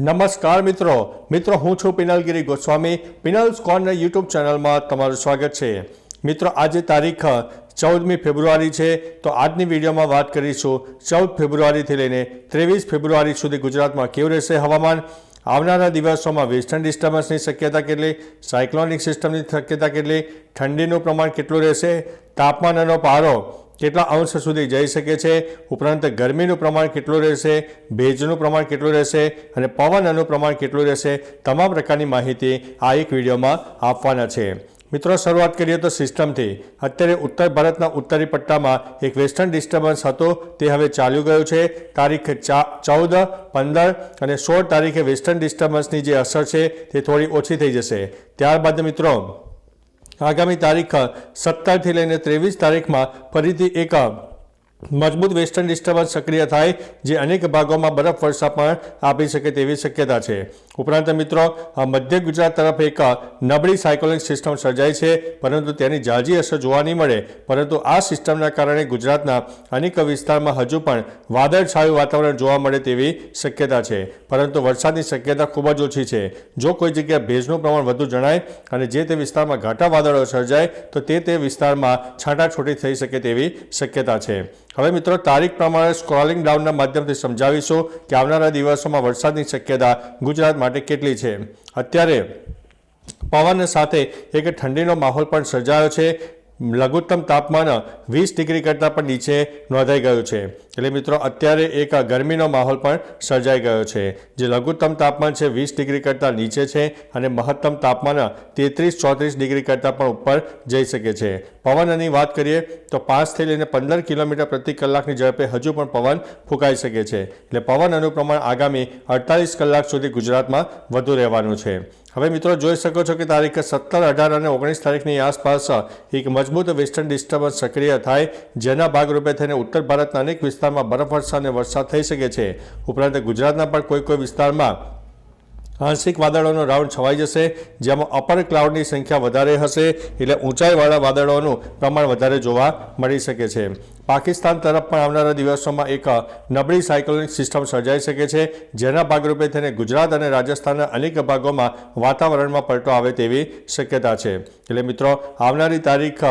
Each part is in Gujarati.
નમસ્કાર મિત્રો. મિત્રો, હું છું પિનલગીરી ગોસ્વામી. પિનલ્સ કોર્નર યુટ્યુબ ચેનલમાં તમારું સ્વાગત છે. મિત્રો, આજે તારીખ ચૌદમી ફેબ્રુઆરી છે. તો આજની વિડીયોમાં વાત કરીશું ચૌદ ફેબ્રુઆરીથી લઈને ત્રેવીસ ફેબ્રુઆરી સુધી ગુજરાતમાં કેવું રહેશે હવામાન? આવનારા દિવસોમાં વેસ્ટર્ન ડિસ્ટર્બન્સની શક્યતા કેટલી? સાયક્લોનિક સિસ્ટમની શક્યતા કેટલી? ઠંડીનું પ્રમાણ કેટલું રહેશે? તાપમાનનો પારો કેટલા અંશ સુધી જઈ શકે છે? ઉપરાંત ગરમીનું પ્રમાણ કેટલું રહેશે? ભેજનું પ્રમાણ કેટલું રહેશે? અને પવનનું પ્રમાણ કેટલું રહેશે? તમામ પ્રકારની માહિતી આ એક વિડીયોમાં આપવાના છે. મિત્રો, શરૂઆત કરીએ તો સિસ્ટમથી. અત્યારે ઉત્તર ભારતના ઉત્તરી પટ્ટામાં એક વેસ્ટર્ન ડિસ્ટર્બન્સ હતો. તે હવે ચાલ્યું ગયું છે. તારીખ ચૌદ, પંદર અને સોળ તારીખે વેસ્ટર્ન ડિસ્ટર્બન્સની જે અસર છે, તે થોડી ઓછી થઈ જશે. ત્યારબાદ મિત્રો આગામી તારીખ સત્તરથી લઈને ત્રેવીસ તારીખમાં ફરીથી એક મજબૂત વેસ્ટર્ન ડિસ્ટર્બન્સ સક્રિય થાય, જે અનેક ભાગોમાં બરફ વર્ષા પણ આપી શકે તેવી શક્યતા છે. ઉપરાંત મિત્રો મધ્ય ગુજરાત તરફ એક નબળી સાયકોલિક સિસ્ટમ સર્જાઈ છે, પરંતુ તેની જાજી અસર જોવા નહીં મળે. પરંતુ આ સિસ્ટમના કારણે ગુજરાતના અનેક વિસ્તારમાં હજુ પણ વાદળછાયું વાતાવરણ જોવા મળે તેવી શક્યતા છે. પરંતુ વરસાદની શક્યતા ખૂબ જ ઓછી છે. જો કોઈ જગ્યાએ ભેજનું પ્રમાણ વધુ જણાય અને જે તે વિસ્તારમાં ઘાટા વાદળો સર્જાય, તો તે તે વિસ્તારમાં છાંટાછૂટી થઈ શકે તેવી શક્યતા છે. હવે મિત્રો, તારીખ પ્રમાણે સ્ક્રોલિંગ ડાઉનના માધ્યમથી સમજાવીશું કે આવનારા દિવસોમાં વરસાદની શક્યતા ગુજરાત માટે કેટલી છે. અત્યારે પવન સાથે એક ઠંડીનો માહોલ પણ સર્જાયો છે. લઘુત્તમ તાપમાન વીસ ડિગ્રી કરતાં પણ નીચે નોંધાઈ ગયું છે. એટલે મિત્રો, અત્યારે એક ગરમીનો માહોલ પણ સર્જાઈ ગયો છે. જે લઘુત્તમ તાપમાન છે વીસ ડિગ્રી કરતાં નીચે છે અને મહત્તમ તાપમાન તેત્રીસ ચોત્રીસ ડિગ્રી કરતાં પણ ઉપર જઈ શકે છે. પવનની વાત કરીએ તો પાંચથી લઈને પંદર કિલોમીટર પ્રતિ કલાકની ઝડપે હજુ પણ પવન ફૂંકાઈ શકે છે. એટલે પવન અનુપ્રમાણ આગામી અડતાલીસ કલાક સુધી ગુજરાતમાં વધુ રહેવાનું છે. હવે મિત્રો જોઈ શકો છો કે તારીખ સત્તર, અઢાર અને ઓગણીસ તારીખની આસપાસ એક મજબૂત વેસ્ટર્ન ડિસ્ટર્બન્સ સક્રિય થાય, જેના ભાગરૂપે થઈને ઉત્તર ભારતના અનેક વિસ્તારમાં બરફવર્ષા અને વરસાદ થઈ શકે છે. ઉપરાંત ગુજરાતના પણ કોઈ કોઈ વિસ્તારમાં આંશિક વાદળોનો રાઉન્ડ છવાઈ જશે, જેમાં અપર ક્લાઉડની સંખ્યા વધારે હશે, એટલે ઊંચાઈવાળા વાદળોનું પ્રમાણ વધારે જોવા મળી શકે છે. પાકિસ્તાન તરફ પણ આવનારા દિવસોમાં એક નબળી સાયક્લોનિક સિસ્ટમ સર્જાઈ શકે છે, જેના ભાગરૂપે તેને ગુજરાત અને રાજસ્થાનના અનેક ભાગોમાં વાતાવરણમાં પલટો આવે તેવી શક્યતા છે. એટલે મિત્રો, આવનારી તારીખ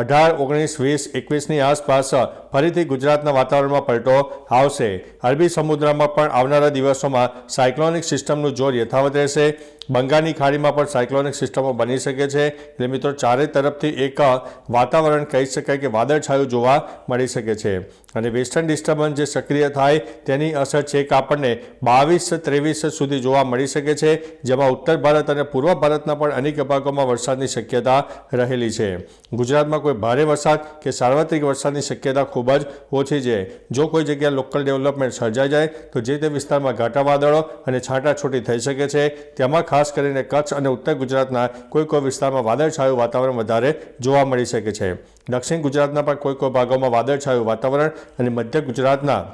અઢાર, ઓગણીસ, વીસ, એકવીસની આસપાસ ફરીથી ગુજરાતના વાતાવરણમાં પલટો આવશે. અરબી સમુદ્રમાં પણ આવનારા દિવસોમાં સાયક્લોનિક સિસ્ટમનું જોર યથાવત રહેશે. બંગાળની ખાડીમાં પણ સાયક્લોનિક સિસ્ટમો બની શકે છે. એટલે મિત્રો ચારે તરફથી એક વાતાવરણ કહી શકાય કે વાદળછાયું જોવા મળી શકે છે. અને વેસ્ટર્ન ડિસ્ટર્બન્સ જે સક્રિય થાય તેની અસર છેક આપણને બાવીસ ત્રેવીસ સુધી જોવા મળી શકે છે, જેમાં ઉત્તર ભારત અને પૂર્વ ભારતના પણ અનેક ભાગોમાં વરસાદની શક્યતા રહેલી છે. ગુજરાતમાં કોઈ ભારે વરસાદ કે સાર્વત્રિક વરસાદની શક્યતા ખૂબ જ ઓછી છે. જો કોઈ જગ્યાએ લોકલ ડેવલપમેન્ટ સર્જાઈ જાય, તો જે તે વિસ્તારમાં ઘાટા વાદળો અને છાંટાછૂટી થઈ શકે છે, તેમાં ખાસ કરીને કચ્છ અને ઉત્તર ગુજરાતના કોઈ કોઈ વિસ્તારમાં વાદળછાયું વાતાવરણ વધારે જોવા મળી શકે છે. દક્ષિણ ગુજરાતના પણ કોઈ કોઈ ભાગોમાં વાદળછાયું વાતાવરણ અને મધ્ય ગુજરાતના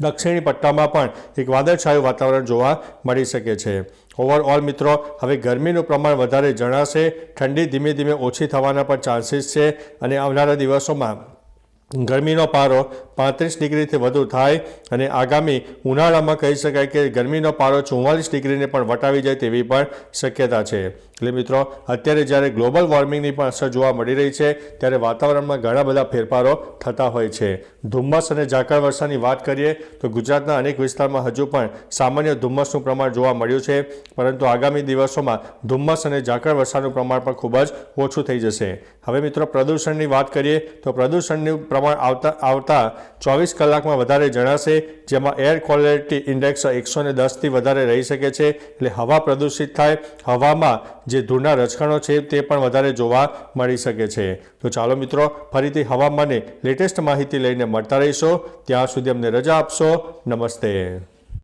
દક્ષિણી પટ્ટામાં પણ એક વાદળછાયું વાતાવરણ જોવા મળી શકે છે. ઓવરઓલ મિત્રો, હવે ગરમીનું પ્રમાણ વધારે જણાશે, ઠંડી ધીમે ધીમે ઓછી થવાના પણ ચાન્સીસ છે અને આવનારા દિવસોમાં ગરમીનો પારો પાંત્રીસ ડિગ્રીથી વધુ થાય અને આગામી ઉનાળામાં કહી શકાય કે ગરમીનો પારો ચુમ્માલીસ ડિગ્રીને પણ વટાવી જાય તેવી પણ શક્યતા છે. એટલે મિત્રો, અત્યારે જ્યારે ગ્લોબલ વોર્મિંગની પણ અસર જોવા મળી રહી છે, ત્યારે વાતાવરણમાં ઘણા બધા ફેરફારો થતા હોય છે. ધુમ્મસ અને ઝાકળ વર્ષાની વાત કરીએ, તો ગુજરાતના અનેક વિસ્તારમાં હજુ પણ સામાન્ય ધુમ્મસનું પ્રમાણ જોવા મળ્યું છે, પરંતુ આગામી દિવસોમાં ધુમ્મસ અને ઝાકળ વર્ષાનું પ્રમાણ પણ ખૂબ જ ઓછું થઈ જશે. હવે મિત્રો, પ્રદૂષણની વાત કરીએ, તો પ્રદૂષણનું પ્રમાણ આવતા આવતા ચોવીસ કલાકમાં વધારે જણાશે, જેમાં એર ક્વોલિટી ઇન્ડેક્સ એકસો ને દસથી વધારે રહી શકે છે. એટલે હવા પ્રદૂષિત થાય, હવામાં જે ધૂળના રચકણો છે તે પણ વધારે જોવા મળી શકે છે. તો ચાલો મિત્રો, ફરીથી હવામાનની લેટેસ્ટ માહિતી લઈને મળતા રહીશો. ત્યાં સુધી અમને રજા આપશો. નમસ્તે.